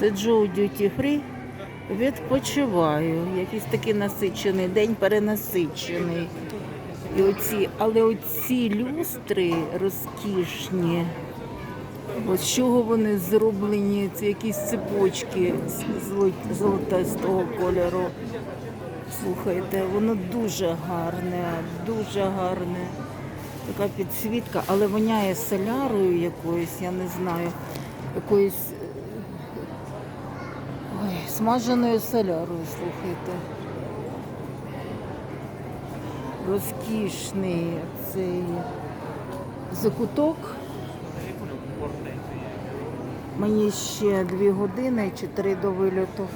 Сиджу у дюті фрі, відпочиваю. Якийсь такий насичений день, перенасичений. І оці, але оці люстри розкішні. З чого вони зроблені? Це якісь цепочки золотистого кольору. Слухайте, воно дуже гарне, дуже гарне. Така підсвітка, але воняє солярою якоюсь, я не знаю, якоюсь ой, смаженою солярою, слухайте. Розкішний цей закуток. Мені ще дві години чи три до вильоту.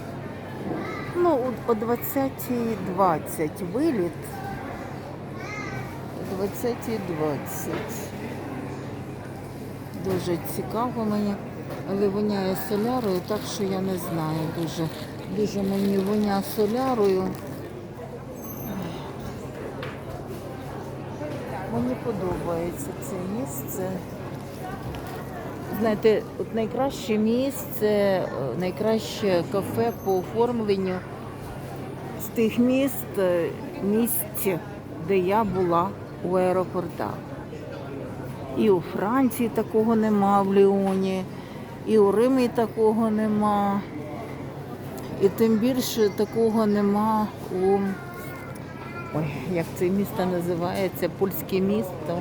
Ну, о- о 20.20 виліт. О 20.20. Дуже цікаво мені, але воняє солярою, так що я не знаю дуже. Дуже мені воня солярою. Мені подобається це місце. Знаєте, от найкраще місце, найкраще кафе по оформленню з тих міст, е, місць, де я була у аеропортах. І у Франції такого нема в Ліоні, і у Римі такого нема. І тим більше такого нема у ой, як це місто називається, польське місто.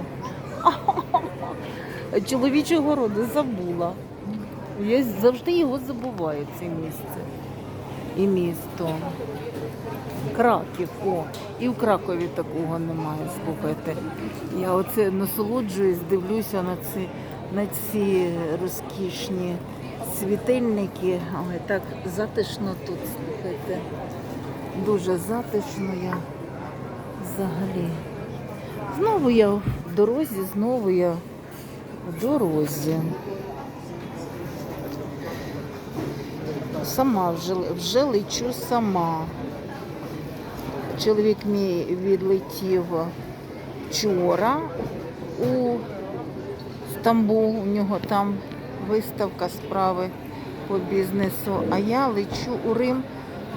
Чоловічого роду забула. Я завжди його забуваю, це місце. І місто. Краків, о, і в Кракові такого немає, слухайте. Я оце насолоджуюсь, дивлюся на ці, на ці розкішні світильники, але так затишно тут, слухайте. Дуже затишно я взагалі. Знову я в дорозі, знову я в дорозі. Сама вже, вже лечу сама. Чоловік мій відлетів вчора у Стамбул. У нього там виставка справи по бізнесу. А я лечу у Рим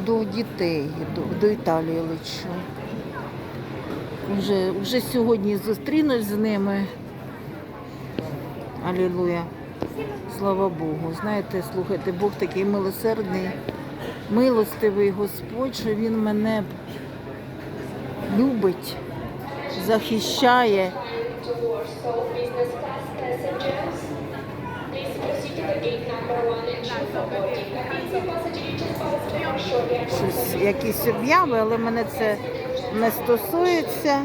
до дітей, до, до Італії лечу. Вже, вже сьогодні зустрінусь з ними. Алілуя. Слава Богу. Знаєте, слухайте, Бог такий милосердний, милостивий Господь, що Він мене любить, захищає. Щось, якісь об'яви, але мене це не стосується.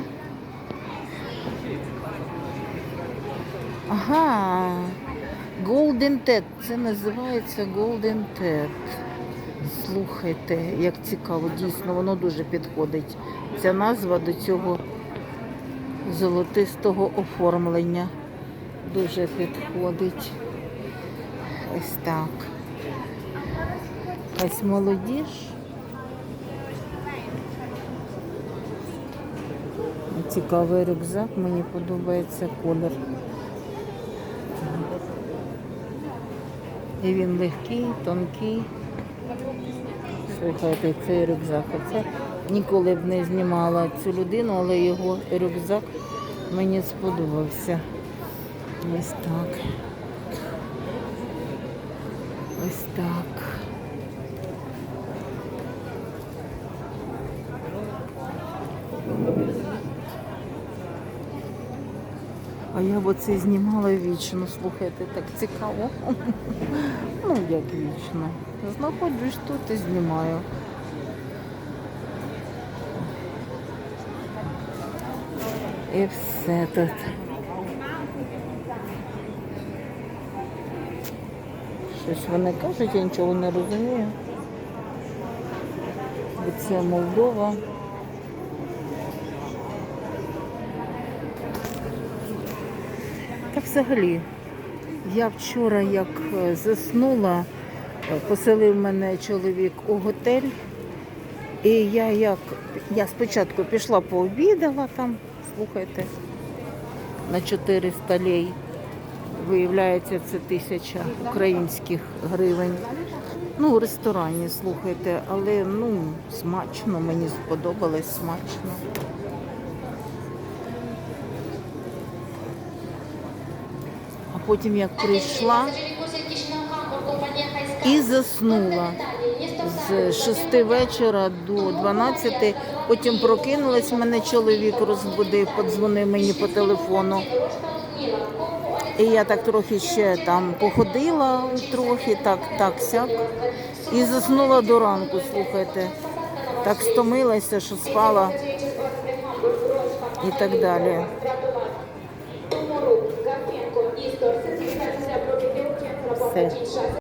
Ага. Golden Ted. Це називається Golden Ted. Слухайте, як цікаво, дійсно, воно дуже підходить. Ця назва до цього золотистого оформлення. Дуже підходить. Ось так. Ось молодіж. Цікавий рюкзак, мені подобається колір. І він легкий, тонкий. Слухайте, цей рюкзак. Оце ніколи б не знімала цю людину, але його рюкзак мені сподобався. Ось так. Ось так. А я б оце знімала вічно, слухайте, так цікаво. Ну, як вічно. Знаходжусь тут і знімаю. І все тут. Щось вони кажуть, я нічого не розумію. Бо Це Молдова. Та взагалі, я вчора як е, заснула, е, поселив мене чоловік у готель. І я як я спочатку пішла пообідала там, слухайте, на 400 лей. Виявляється, це тисяча українських гривень. Ну, у ресторані, слухайте, але ну, смачно, мені сподобалось смачно. А потім як прийшла і заснула з 6 вечора до 12, потім прокинулась, мене чоловік розбудив, подзвонив мені по телефону. І я так трохи ще там походила, трохи, так, так, сяк. І заснула до ранку, слухайте. Так стомилася, що спала і так далі. Все.